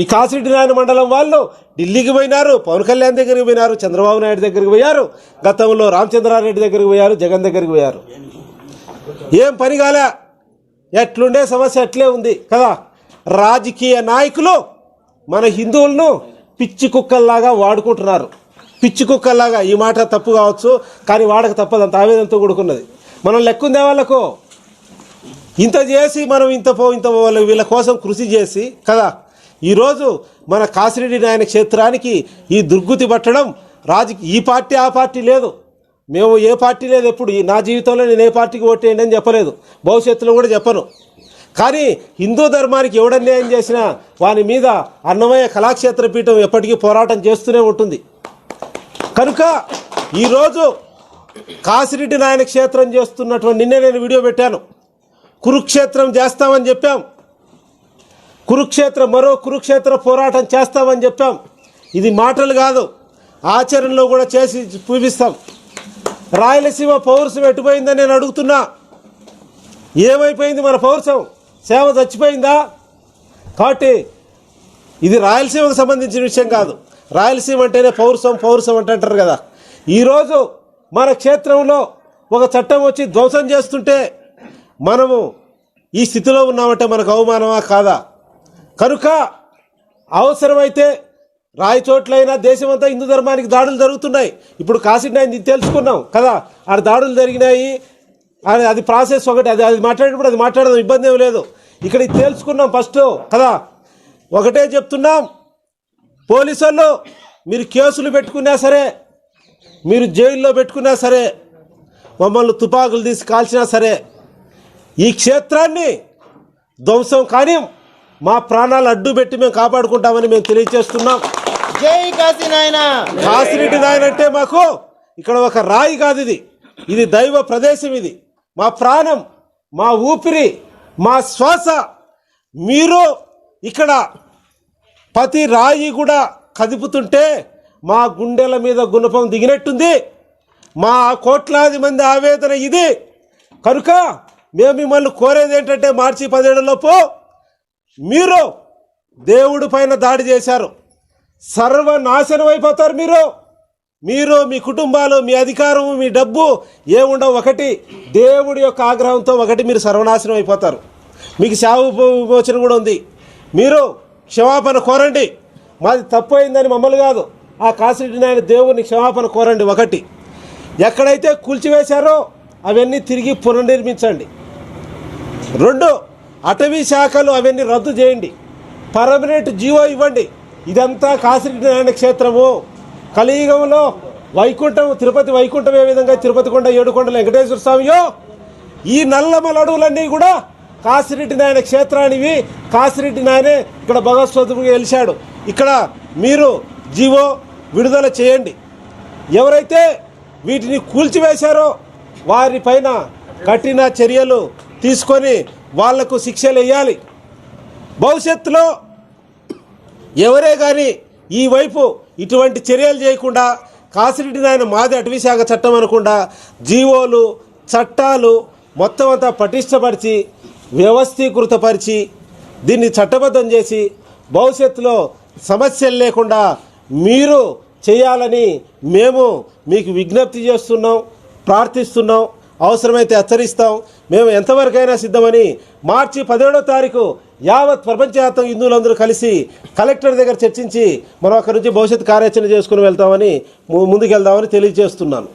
ఈ కాసిరెడ్డి నాయన మండలం వాళ్ళు ఢిల్లీకి పోయినారు పవన్ కళ్యాణ్ దగ్గరికి పోయినారు చంద్రబాబు నాయుడు దగ్గరికి పోయారు గతంలో రామచంద్రారెడ్డి దగ్గరికి పోయారు జగన్ దగ్గరికి పోయారు. ఏం పని కాలే? ఎట్లుండే సమస్య అట్లే ఉంది కదా? రాజకీయ నాయకులు మన హిందువులను పిచ్చి కుక్కల్లాగా వాడుకుంటున్నారు. పిచ్చి కుక్కల్లాగా ఈ మాట తప్పు కావచ్చు కానీ వాడక తప్పదు అంత ఆవేదనతో కూడుకున్నది. మనం లెక్కుందే వాళ్ళకు ఇంత చేసి మనం ఇంత పో ఇంత పో వీళ్ళ కోసం కృషి చేసి కదా? ఈరోజు మన కాసిరెడ్డి నాయన క్షేత్రానికి ఈ దుర్గుతి పట్టడం రాజకీయ ఈ పార్టీ ఆ పార్టీ లేదు. మేము ఏ పార్టీ లేదు ఎప్పుడు. ఈ నా జీవితంలో నేను ఏ పార్టీకి ఓటేయండి అని చెప్పలేదు. భవిష్యత్తులో కూడా చెప్పను. కానీ హిందూ ధర్మానికి ఎవడన్యాయం చేసినా వాని మీద అన్నమయ్య కళాక్షేత్ర పీఠం ఎప్పటికీ పోరాటం చేస్తూనే ఉంటుంది. కనుక ఈరోజు కాసిరెడ్డి నాయన క్షేత్రం చేస్తున్నటువంటి నిన్నే నేను వీడియో పెట్టాను. కురుక్షేత్రం చేస్తామని చెప్పాం. కురుక్షేత్రం మరో కురుక్షేత్ర పోరాటం చేస్తామని చెప్పాం. ఇది మాటలు కాదు ఆచరణలో కూడా చేసి చూపిస్తాం. రాయలసీమ పౌరుషం ఎటుపోయిందని నేను అడుగుతున్నా. ఏమైపోయింది మన పౌరుషం సేవ చచ్చిపోయిందా? కాబట్టి ఇది రాయలసీమకు సంబంధించిన విషయం కాదు. రాయలసీమ అంటేనే పౌరుషం పౌరుషం అంటారు కదా. ఈరోజు మన క్షేత్రంలో ఒక చట్టం వచ్చి ధ్వంసం చేస్తుంటే మనము ఈ స్థితిలో ఉన్నామంటే మనకు అవమానమా? కాదా? కనుక అవసరమైతే రాయి చోట్లైనా దేశమంతా హిందూ ధర్మానికి దాడులు జరుగుతున్నాయి. ఇప్పుడు కాసినాయి తెలుసుకున్నాం కదా. ఆడ దాడులు జరిగినాయి. అది అది ప్రాసెస్ ఒకటి అది అది మాట్లాడేటప్పుడు అది మాట్లాడడం ఇబ్బంది ఏం లేదు. ఇక్కడ తెలుసుకున్నాం తేల్చుకున్నాం ఫస్ట్ కదా. ఒకటే చెప్తున్నాం పోలీసు వాళ్ళు మీరు కేసులు పెట్టుకున్నా సరే మీరు జైల్లో పెట్టుకున్నా సరే మమ్మల్ని తుపాకులు తీసి కాల్చినా సరే ఈ క్షేత్రాన్ని ధ్వంసం కానీ మా ప్రాణాలు అడ్డు పెట్టి మేము కాపాడుకుంటామని మేము తెలియజేస్తున్నాం జై కాశీ నాయన! కాసిరెడ్డి నాయన అంటే మాకు ఇక్కడ ఒక రాయి కాదు ఇది. ఇది దైవ ప్రదేశం ఇది. మా ప్రాణం మా ఊపిరి మా శ్వాస మీరు ఇక్కడ ప్రతి రాయి కూడా కదుపుతుంటే మా గుండెల మీద గుణపం దిగినట్టుంది. మా కోట్లాది మంది ఆవేదన ఇది. కనుక మేము మిమ్మల్ని కోరేది ఏంటంటే మార్చి పదిహేడులోపు మీరు దేవుడి పైన దాడి చేశారు. సర్వనాశనం అయిపోతారు మీరు. మీరు మీ కుటుంబాలు మీ అధికారం మీ డబ్బు ఏముండవు ఒకటి దేవుడి యొక్క ఆగ్రహంతో ఒకటి మీరు సర్వనాశనం అయిపోతారు. మీకు శావు విమోచన కూడా ఉంది. మీరు క్షమాపణ కోరండి. మాది తప్పు అయిందని మమ్మల్ని కాదు. ఆ కాసిరెడ్డి నాయన దేవుని క్షమాపణ కోరండి ఒకటి. ఎక్కడైతే కూల్చివేశారో అవన్నీ తిరిగి పునర్నిర్మించండి. రెండు అటవీ శాఖలు అవన్నీ రద్దు చేయండి. పర్మనెంట్ జీవో ఇవ్వండి. ఇదంతా కాసిరెడ్డి నారాయణ క్షేత్రము. కలియుగంలో వైకుంఠం తిరుపతి వైకుంఠం ఏ విధంగా? తిరుపతి కొండ ఏడుకొండల వెంకటేశ్వర స్వామియో? ఈ నల్లమల అడవులన్నీ కూడా కాసిరెడ్డి నాయన క్షేత్రానివి. కాసిరెడ్డి నాయనే ఇక్కడ భగవత్స్వతంగా గెలిచాడు. ఇక్కడ మీరు జీవో విడుదల చేయండి. ఎవరైతే వీటిని కూల్చివేశారో వారిపైన కఠిన చర్యలు తీసుకొని వాళ్ళకు శిక్షలు వేయాలి. భవిష్యత్తులో ఎవరే కానీ ఈ వైపు ఇటువంటి చర్యలు చేయకుండా కాసిరెడ్డి నాయన మాది అటవీశాఖ చట్టం అనకుండా జీవోలు చట్టాలు మొత్తం అంతా పటిష్టపరిచి వ్యవస్థీకృతపరిచి దీన్ని చట్టబద్ధం చేసి భవిష్యత్తులో సమస్యలు లేకుండా మీరు చేయాలని మేము మీకు విజ్ఞప్తి చేస్తున్నాం ప్రార్థిస్తున్నాం. అవసరమైతే హెచ్చరిస్తాం. మేము ఎంతవరకైనా సిద్ధమని మార్చి పదిహేడో తారీఖు యావత్ ప్రపంచవ్యాప్తం హిందువులందరూ కలిసి కలెక్టర్ దగ్గర చర్చించి మనం అక్కడి నుంచి భవిష్యత్ కార్యాచరణ చేసుకుని వెళ్తామని ముందుకెళ్దామని తెలియజేస్తున్నాను.